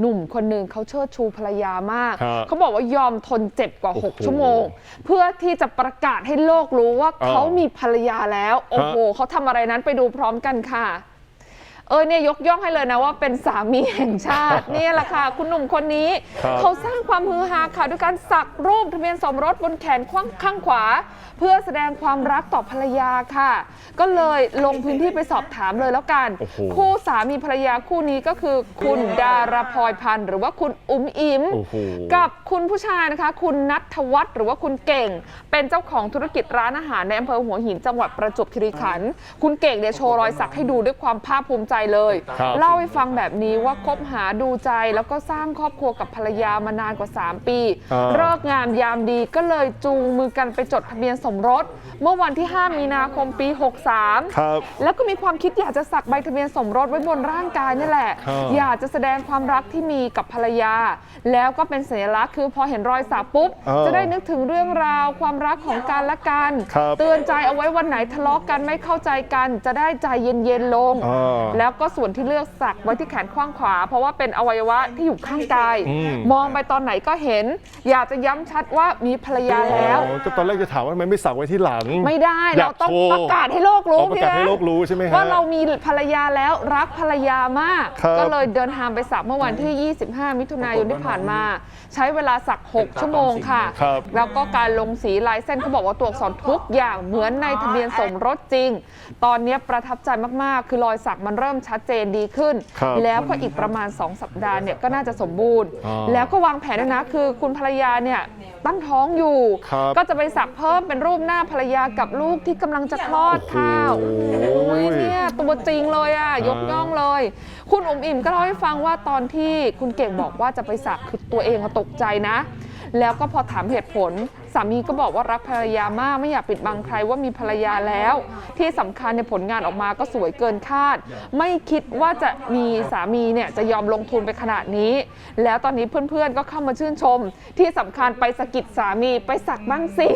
หนุ่มคนหนึ่งเขาเชิดชูภรรยามากครับเขาบอกว่ายอมทนเจ็บกว่า โอ้โห6 ชั่วโมง เพื่อที่จะประกาศให้โลกรู้ว่าอ่า เขามีภรรยาแล้ว โอ้โหเขาทำอะไรนั้นไปดูพร้อมกันค่ะ เออเนี่ยยกย่องให้เลยนะว่าเป็นสามีแห่งชาติเนี่ยแหละค่ะ คุณหนุ่มคนนี้ ครับเขาสร้างความฮือฮาค่ะด้วยการสักรูปทะเบียนสมรสบนแขนข้างข้างขวา เพื่อแสดงความรักต่อภรรยาค่ะ ก็เลยลงพื้นที่ไปสอบถามเลยแล้วกัน โอ้โห คู่สามีภรรยาคู่นี้ก็คือคุณดาราพลอยพันธ์หรือว่าคุณอุ๋มอิมโอ้โห กับคุณผู้ชายนะคะ คุณนัทวัฒน์หรือว่าคุณเก่ง เป็นเจ้าของธุรกิจร้านอาหารในอำเภอหัวหินจังหวัดประจวบคีรีขันธ์คุณเก่งเนี่ยโชว์รอยสักให้ดูด้วยความภาคภูมิใจเลย ครับ เล่าให้ฟังแบบนี้ว่าคบหาดูใจแล้วก็สร้างครอบครัวกับภรรยามานานกว่า 3 ปี อ่า เลิกงามยามดีก็เลยจูงมือกันไปจดทะเบียนสมรส เมื่อวันที่ 5 มีนาคมปี 63 ครับ แล้วก็มีความคิดอยากจะสักใบทะเบียนสมรสไว้บนร่างกายนี่แหละ ครับอยากจะแสดงความรักที่มีกับภรรยา แล้วก็เป็นสัญลักษณ์คือพอเห็นรอยสักปุ๊บ เออจะได้นึกถึงเรื่องราวความรักของกันและกัน ครับเตือนใจเอาไว้วันไหนทะเลาะกันไม่เข้าใจกัน จะได้ใจเย็นๆลงอ่าแล้วก็ส่วนที่เลือกสักไว้ที่แขนข้างขวา เพราะว่าเป็นอวัยวะที่อยู่ข้างกายอืม มองไปตอนไหนก็เห็น อยากจะย้ำชัดว่ามีภรรยาแล้ว อ๋อก็ตอนแรกจะถามว่าทำไมไม่สักไว้ที่หลัง ไม่ได้อยาเรากต้องโชว์ประกาศให้โลกรู้อ๋อประกาศให้พี่นะโลกรู้ใช่ไหมฮะว่าเรามีภรรยาแล้วรักภรรยามาก ครับ ก็เลยเดินทางไปสักเมื่อวันที่ 25 มิถุนายนที่ผ่านมา ใช้เวลาสัก 6 ชั่วโมงค่ะ ครับ แล้วก็การลงสีลายเส้นเขาบอกว่าตัวอักษรทุกอย่างเหมือนในทะเบียนสมรสจริง ตอนนี้ประทับใจมากๆ คือรอยสักมันเริ่มชัดเจนดีขึ้น ครับแล้วก็อีกประมาณ 2 สัปดาห์เนี่ยก็น่าจะสมบูรณ์ อ๋อแล้วก็วางแผนด้วยนะคือคุณภรรยาเนี่ยตั้งท้องอยู่ ครับ ก็จะไปสักเพิ่มเป็นรูปหน้าภรรยากับลูกที่กำลังจะคลอดค่ะโอ้โอ้โหยเนี่ยตัวจริงเลยอะยกย่องเลย คุณอุ๋มอิ่มก็เล่าให้ฟังว่าตอนที่คุณเก่งบอกว่าจะไปสักคือตัวเองอะตกใจนะ แล้วก็พอถามเหตุผล สามีก็บอกว่ารักภรรยามากไม่อยากปิดบังใครว่ามีภรรยาแล้ว ที่สำคัญในยผลงานออกมาก็สวยเกินคาด ไม่คิดว่าจะมีสามีเนี่ยจะยอมลงทุนไปขนาดนี้ แล้วตอนนี้เพื่อนๆก็เข้ามาชื่นชม ที่สำคัญไปสะกิดสามีไปสักบ้างสิ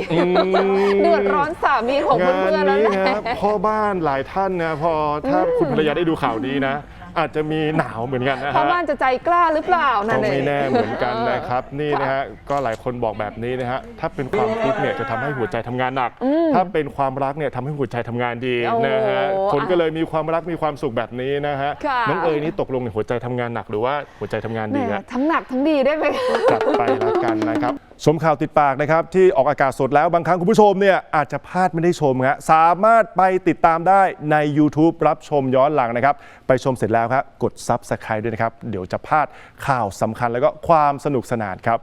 เดือดร้อนสามีของงานเพื่อนๆแล้วนี้แหนะละพ่อบ้านหลายท่านนะพอถ้าคุณภรรยาได้ดูข่าวนี้นะ อาจจะมีหนาวเหมือนกันนะเพราะฮะบ้านจะใจกล้าหรือเปล่าก็นั่นเองไม่แน่เหมือนกันนะครับ นี่นะฮะก็หลายคนบอกแบบนี้นะฮะถ้าเป็นความทุกข์เนี่ยจะทำให้หัวใจทำงานหนัก ถ้าเป็นความรักเนี่ยทำให้หัวใจทำงานดีโอ้นะฮะคนก็เลยมีความรักมีความสุขแบบนี้นะฮะค่ะ น้องเอ๋ยนี่ตกลงในยหัวใจทำงานหนักหรือว่าหัวใจทำงานแหดีมฮะทั้งหนักทั้งดีได้ไหม จัดไปแล้วกันนะครับ ชมข่าวติดปากนะครับ ที่ออกอากาศสดแล้วบางครั้งคุณผู้ชมเนี่ยอาจจะพลาดไม่ได้ชมฮะสามารถไปติดตามได้ใน YouTube รับชมย้อนหลังนะครับ ไปชมเสร็จแล้วครับกด Subscribe ด้วยนะครับ เดี๋ยวจะพลาดข่าวสำคัญแล้วก็ความสนุกสนานครับ